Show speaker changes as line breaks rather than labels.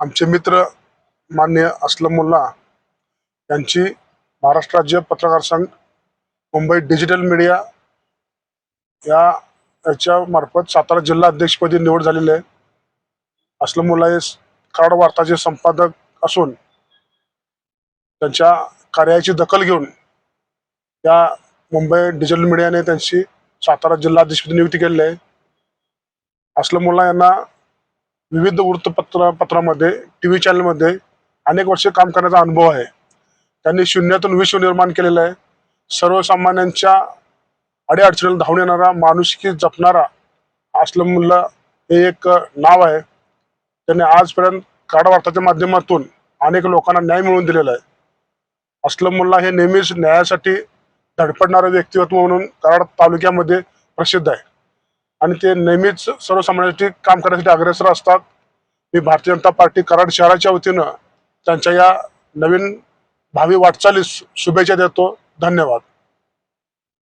आमचे मित्र मान्य असलम मुल्ला यांची महाराष्ट्र राज्य पत्रकार संघ मुंबई डिजिटल मीडिया या याच्या मार्फत सातारा जिल्हा अध्यक्षपदी निवड झालेली आहे. असलम मुल्ला हे कराड वार्ताचे संपादक असून त्यांच्या कार्याची दखल घेऊन या मुंबई डिजिटल मीडियाने त्यांची सातारा जिल्हा अध्यक्षपदी नियुक्ती केलेली आहे. असलम मुल्ला यांना विविध वृत्तपत्र पत्रामध्ये टी व्ही चॅनलमध्ये अनेक वर्ष काम करण्याचा अनुभव आहे. त्यांनी शून्यातून विश्व निर्माण केलेलं आहे. सर्वसामान्यांच्या अडीअडचणीला धावून येणारा माणुसकी जपणारा असलम मुल्ला हे एक नाव आहे. त्यांनी आजपर्यंत कडावार्ताच्या माध्यमातून अनेक लोकांना न्याय मिळवून दिलेला आहे. असलम मुल्ला हे नेहमीच न्यायासाठी धडपडणारं व्यक्तिमत्व म्हणून कराड तालुक्यामध्ये प्रसिद्ध आहे. आणि ते नेहमीच सर्वसामान्यांसाठी काम करण्यासाठी अग्रेसर असतात. मी भारतीय जनता पार्टी कराड शहराच्या वतीनं त्यांच्या या नवीन भावी वाटचालीस शुभेच्छा देतो. धन्यवाद.